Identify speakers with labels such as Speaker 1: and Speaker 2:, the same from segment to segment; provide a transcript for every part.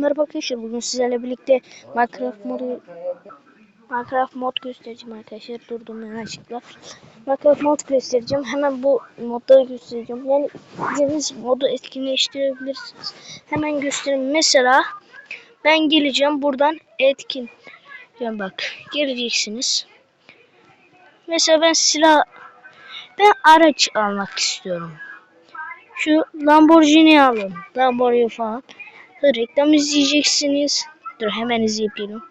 Speaker 1: Merhaba arkadaşlar bugün sizlerle birlikte Minecraft modu Minecraft mod göstereceğim arkadaşlar. Durdum yanlışlıkla Minecraft mod göstereceğim. Hemen bu modları göstereceğim. Yani istediğiniz modu etkinleştirebilirsiniz. Hemen göstereyim. Mesela ben geleceğim buradan etkin. Yani bak geleceksiniz. Mesela ben silah ben araç almak istiyorum. Şu Lamborghini alın Lamborghini falan reklam izleyeceksiniz. Dur hemen izleyelim.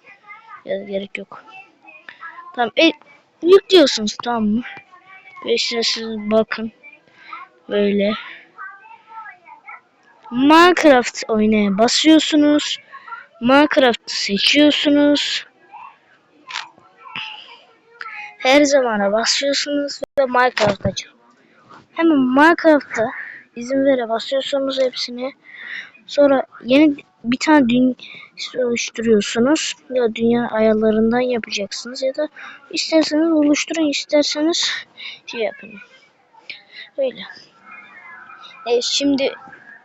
Speaker 1: Ya gerek yok. Tamam. E, yüklüyorsunuz tamam mı? Ve işte siz bakın. Böyle. Minecraft oynaya basıyorsunuz. Minecraft seçiyorsunuz. Her zamana basıyorsunuz ve Minecraft açıyor. Hemen Minecraft'a izin vere basıyorsunuz hepsini. Sonra yeni bir tane dünya oluşturuyorsunuz. Ya dünya ayarlarından yapacaksınız ya da isterseniz oluşturun isterseniz şey yapın. Öyle. Evet şimdi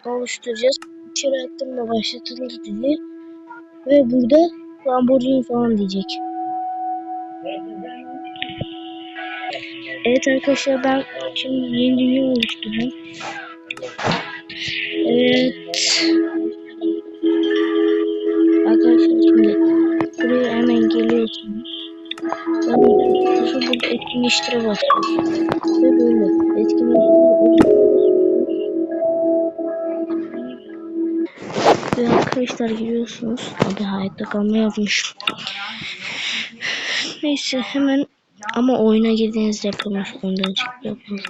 Speaker 1: oluşturacağız. İçeri aktarma başlatılır diye. Ve burada Lamborghini falan diyecek. Evet arkadaşlar ben şimdi yeni dünya oluşturacağım. Evet. Arkadaşlar şimdi buraya hemen geliyorsunuz. Ben burada etkinleştire basıyorum. Ve böyle etkinleştire Ve arkadaşlar giriyorsunuz. Hadi hayatta kalma yazmış. Neyse hemen ama oyuna girdiğinizde yapılmış. Ondan çıkıp yapılmış.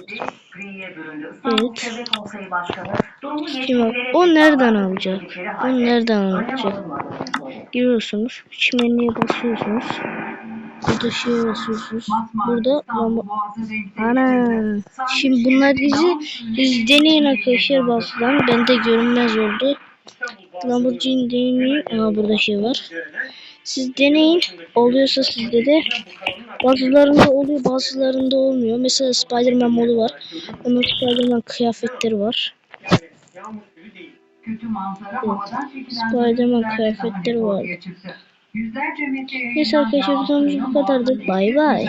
Speaker 1: Evet. Şimdi o nereden alacak? O nereden alacak? Giriyorsunuz. Çimenliğe basıyorsunuz. Burada şeye basıyorsunuz. Burada ama ana şimdi bunlar bizi biz deneyin arkadaşlar basılan bende görünmez oldu. Lamborghini deneyin. Ama burada şey var. Siz deneyin. Oluyorsa sizde de bazılarında oluyor bazılarında olmuyor. Mesela Spiderman modu var. Onun Spiderman kıyafetleri var.
Speaker 2: Çekilen
Speaker 1: Spiderman kıyafetleri var. Neyse arkadaşlar videomuz bu kadardı. Bay bay.